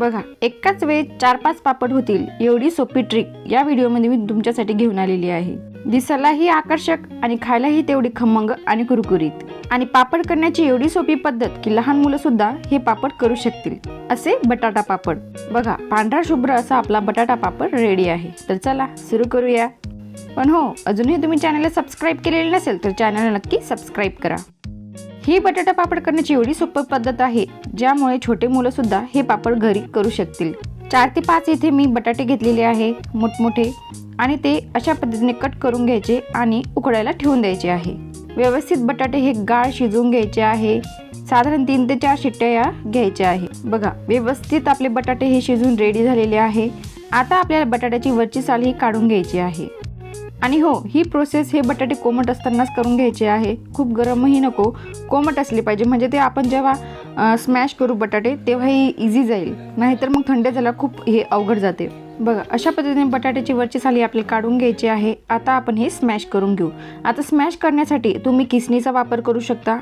बघा एकाच वेळी चार पाच पापड होतील. एवढी सोपी ट्रिक या व्हिडिओमध्ये मी तुमच्यासाठी घेऊन आलेली आहे. दिसायलाही आकर्षक आणि खायलाही तेवढी खमंग आणि कुरकुरीत. आणि पापड करण्याची एवढी सोपी पद्धत की लहान मुलं सुद्धा हे पापड करू शकतील. असे बटाटा पापड. बघा पांढरा शुभ्र असा आपला बटाटा पापड रेडी आहे. तर चला सुरू करूया. पण हो अजूनही तुम्ही चॅनलला सबस्क्राईब केलेले नसेल तर चॅनलला नक्की सबस्क्राईब करा. ही बटाटा पापड करण्याची एवढी सोपी पद्धत आहे ज्यामुळे छोटे मुलं सुद्धा हे पापड घरी करू शकतील. चार ते पाच इथे मी बटाटे घेतलेले आहे मोठमोठे आणि ते अशा पद्धतीने कट करून घ्यायचे आणि उकडायला ठेवून द्यायचे आहे. व्यवस्थित बटाटे हे गाळ शिजवून घ्यायचे आहे साधारण तीन ते चार शिट्ट्या या घ्यायच्या आहे. बघा व्यवस्थित आपले बटाटे हे शिजून रेडी झालेले आहे. आता आपल्याला बटाट्याची वरची साल ही काढून घ्यायची आहे. आणि हो ही प्रोसेस हे बटाटे कोमट असतानाच करून घ्यायचे आहे. खूप गरमही नको कोमट असले पाहिजे. म्हणजे ते आपण जेव्हा स्मॅश करू बटाटे तेव्हाही इझी जाईल. नाहीतर मग थंड झाला खूप हे अवघड जाते. बघा अशा पद्धतीने बटाट्याची वरची साली आपल्याला काढून घ्यायची आहे. आता आपण हे स्मॅश करून घेऊ. आता स्मॅश करण्यासाठी तुम्ही किसणीचा वापर करू शकता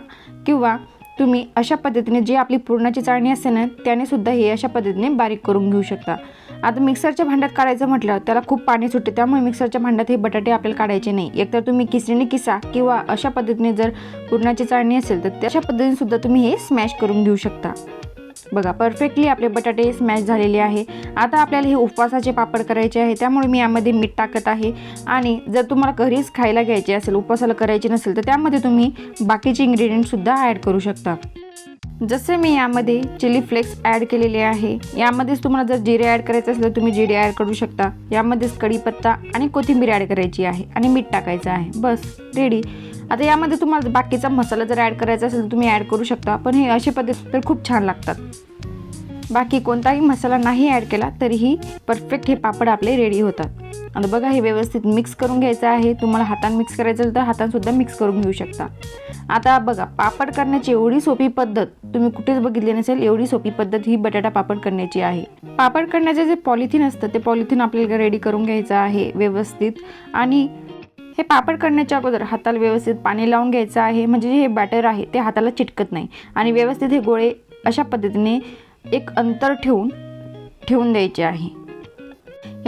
किंवा तुम्ही अशा पद्धतीने जी आपली पुरणाची चाळणी असते ना त्याने सुद्धा हे अशा पद्धतीने बारीक करून घेऊ शकता. आता मिक्सरच्या भांड्यात काढायचं म्हटलं त्याला खूप पाणी सुटते त्यामुळे मिक्सरच्या भांड्यात हे बटाटे आपल्याला काढायचे नाही. एकतर तुम्ही किसणीने किसा किंवा अशा पद्धतीने जर पुरणाची चाळणी असेल तर तशा पद्धतीने सुद्धा तुम्ही हे स्मॅश करून घेऊ शकता. बघा परफेक्टली आपले बटाटे स्मॅश झालेले आहे. आता आपल्याला हे उपवासाचे पापड करायचे आहे त्यामुळे मी यामध्ये मीठ टाकत आहे. आणि जर तुम्हाला घरीच खायला घ्यायचे असेल उपवासाला करायचे नसेल तर त्यामध्ये तुम्ही बाकीचे इन्ग्रेडियंटसुद्धा ॲड करू शकता. जसे मी यामध्ये चिली फ्लेक्स ॲड केलेले आहे यामध्येच तुम्हाला जर जिरे ॲड करायचे असेल तर तुम्ही जिरे ॲड करू शकता. यामध्येच कढीपत्ता आणि कोथिंबीर ॲड करायची आहे आणि मीठ टाकायचं आहे. बस रेडी आता यामध्ये तुम्हाला बाकीचा मसाला जर ॲड करायचा असेल तर तुम्ही ॲड करू शकता पण हे अशी पद्धत तर खूप छान लागतात. बाकी कोणताही मसाला नाही ॲड केला तरीही परफेक्ट हे पापड आपले रेडी होतात. आणि बघा हे व्यवस्थित मिक्स करून घ्यायचं आहे. तुम्हाला हातान मिक्स करायचं असेल तर हातानसुद्धा मिक्स करून घेऊ शकता. आता बघा पापड करण्याची एवढी सोपी पद्धत तुम्ही कुठेच बघितली नसेल एवढी सोपी पद्धत ही बटाटा पापड करण्याची आहे. पापड करण्याचे जे पॉलिथिन असतं ते पॉलिथिन आपल्याला रेडी करून घ्यायचं आहे व्यवस्थित. आणि हे पापड करण्याच्या अगोदर हाताला व्यवस्थित पाणी लावून घ्यायचं आहे. म्हणजे जे हे बॅटर आहे ते हाताला चिटकत नाही. आणि व्यवस्थित हे गोळे अशा पद्धतीने एक अंतर ठेवून ठेवून द्यायचे आहे.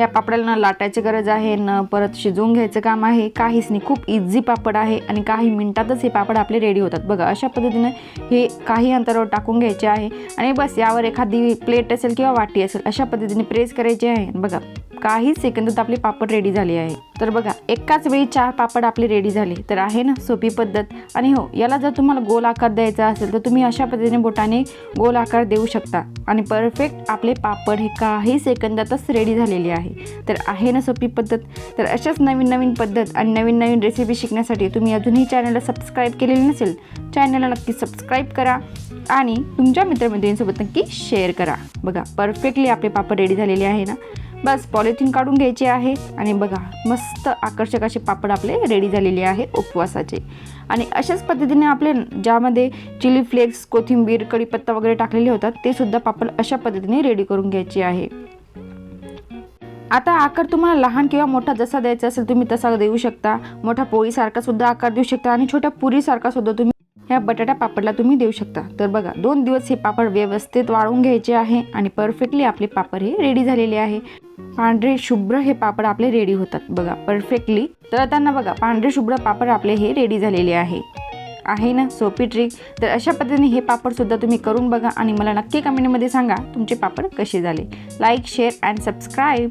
या पापडाला न लाटायची गरज आहे न परत शिजवून घ्यायचं काम आहे. काहीच नाही खूप इझी पापड आहे आणि काही मिनटातच हे पापड आपले रेडी होतात. बघा अशा पद्धतीने हे काही अंतरावर टाकून घ्यायचे आहे. आणि बस यावर एखादी प्लेट असेल किंवा वाटी असेल अशा पद्धतीने प्रेस करायची आहे. बघा. काही सेकंदात आपले पापड रेडी झाले आहे. तर बघा एकाच वेळी चार पापड आपले रेडी झाले. तर आहे ना सोपी पद्धत. आणि हो याला जर तुम्हाला गोल आकार द्यायचा असेल तर तुम्ही अशा पद्धतीने बोटाने गोल आकार देऊ शकता. आणि परफेक्ट आपले पापड हे काही सेकंदातच रेडी झालेले आहे. तर आहे ना सोपी पद्धत. तर अशाच नवीन नवीन पद्धत आणि नवीन नवीन रेसिपी शिकण्यासाठी तुम्ही अजूनही चॅनलला सबस्क्राईब केलेली नसेल चॅनलला नक्की सबस्क्राईब करा आणि तुमच्या मित्रमैत्रिणींसोबत नक्की शेअर करा. बघा परफेक्टली आपले पापड रेडी झालेले आहे ना. बस पॉलिथिन काढून घ्यायचे आहे. आणि बघा मस्त आकर्षक असे पापड आपले रेडी झालेले आहे उपवासाचे. आणि अशाच पद्धतीने आपले ज्यामध्ये चिली फ्लेक्स कोथिंबीर कढीपत्ता वगैरे टाकलेले होतात ते सुद्धा पापड अशा पद्धतीने रेडी करून घ्यायचे आहे. आता आकार तुम्हाला लहान किंवा मोठा जसा द्यायचा असेल तुम्ही तसा देऊ शकता. मोठा पोळीसारखा सुद्धा आकार देऊ शकता आणि छोट्या पुरीसारखा सुद्धा तुम्ही ह्या बटाटा पापडला तुम्ही देऊ शकता. तर बघा दोन दिवस हे पापड व्यवस्थित वाळून घ्यायचे आहे आणि परफेक्टली आपले पापड हे रेडी झालेले आहे. पांढरे शुभ्र हे पापड आपले रेडी होतात. बघा परफेक्टली. तर त्यांना बघा पांढरे शुभ्र पापड आपले हे रेडी झालेले आहे. आहे ना? सोपी ट्रिक तर अशा पद्धतीने हे पापडसुद्धा तुम्ही करून बघा आणि मला नक्की कमेंटमध्ये सांगा तुमचे पापड कसे झाले. Like share and subscribe